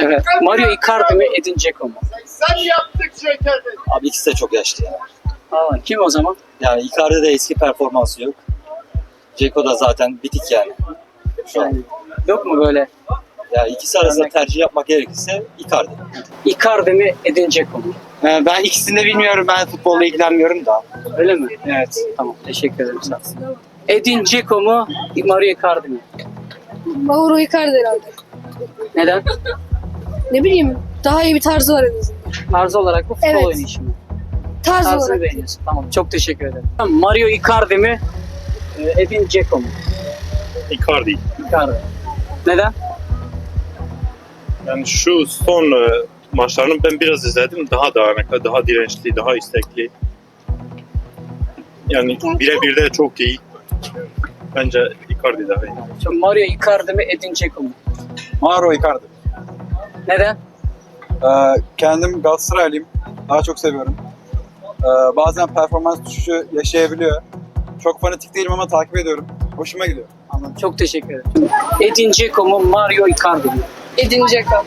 Evet. Mario Icardi mi Edin Dzeko mu? Sen yaptık şekeri. Abi ikisi de çok yaşlı ya. Aa, kim o zaman? Yani Icardi'de eski performansı yok. Ceko da zaten bitik yani. Şu an. Yani, yok mu böyle Yani ikisi arasında tercih yapmak gerekirse Icardi. Icardi mi Edin Dzeko mu? Ee, Ben ikisini de bilmiyorum. Ben futbolla ilgilenmiyorum da. Öyle mi? Evet. Tamam teşekkür ederim sağ ol. Edin Dzeko mu Mario Icardi mi? Mauro Icardi herhalde. Neden? Ne bileyim daha iyi bir tarzı var en azından. Tarzı olarak mı futbol Evet. oynayışı mı? Tarz Tarzını olarak. beğeniyorsun. Tamam çok teşekkür ederim. Mario Icardi mi e, Edin Dzeko mu? Icardi. Icardi. Neden? Yani şu son e, maçlarını ben biraz izledim. Daha dağınık, daha dirençli, daha istekli. Yani birebir de çok iyi. Bence Icardi daha iyi. Çok Mario Icardi mi Edin Dzeko mu? Mauro Icardi. Neden? Ee, kendim Galatasaraylıyım. Daha çok seviyorum. Ee, bazen performans düşüşü yaşayabiliyor. Çok fanatik değilim ama takip ediyorum. Hoşuma gidiyor. Anladım. Çok teşekkür ederim. Edin Dzeko mu Mario Icardi mi? Edin Dzeko.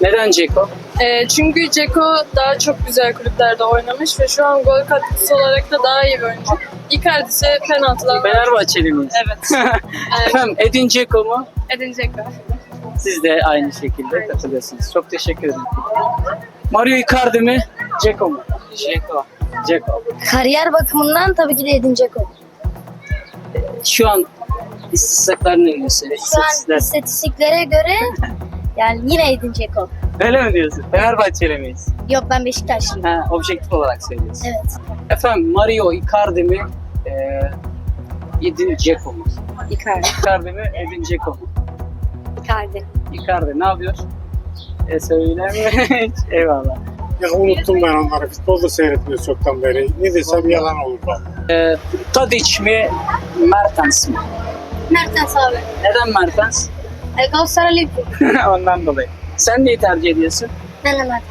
Neden Dzeko? Ee, çünkü Dzeko daha çok güzel kulüplerde oynamış ve şu an gol katkısı olarak da daha iyi bir oyuncu. Icardi ise penaltılar. Fenerbahçeli miyiz? Evet. Efendim Edin Dzeko mu? Edin Dzeko. Siz de aynı şekilde katılıyorsunuz. Çok teşekkür ederim. Mario Icardi mi? Dzeko mu? Dzeko. Dzeko. Kariyer bakımından tabii ki de Edin Dzeko. Şu an istatistikler ne gösteriyor? Şu an İstatistikler. istatistiklere göre yani yine Edin Dzeko. Öyle mi diyorsun? Fenerbahçeli miyiz? Yok ben Beşiktaşlıyım. Ha, objektif olarak söylüyorsun. Evet. Efendim Mario Icardi mi? Ee, Edin Dzeko mu? Icardi. Icardi mi? Edin Dzeko mu? Icardi. Icardi ne yapıyor? E söyler mi? Eyvallah. Ya unuttum ben onları. Futbol da seyretmiyoruz çoktan beri. Ne desem yalan olur bak. Ee, Tadic mi? Mertens mi? Mertens abi. Neden Mertens? E, Galatasaraylıyım. Ondan dolayı. Sen neyi tercih ediyorsun? Ben de Mertens.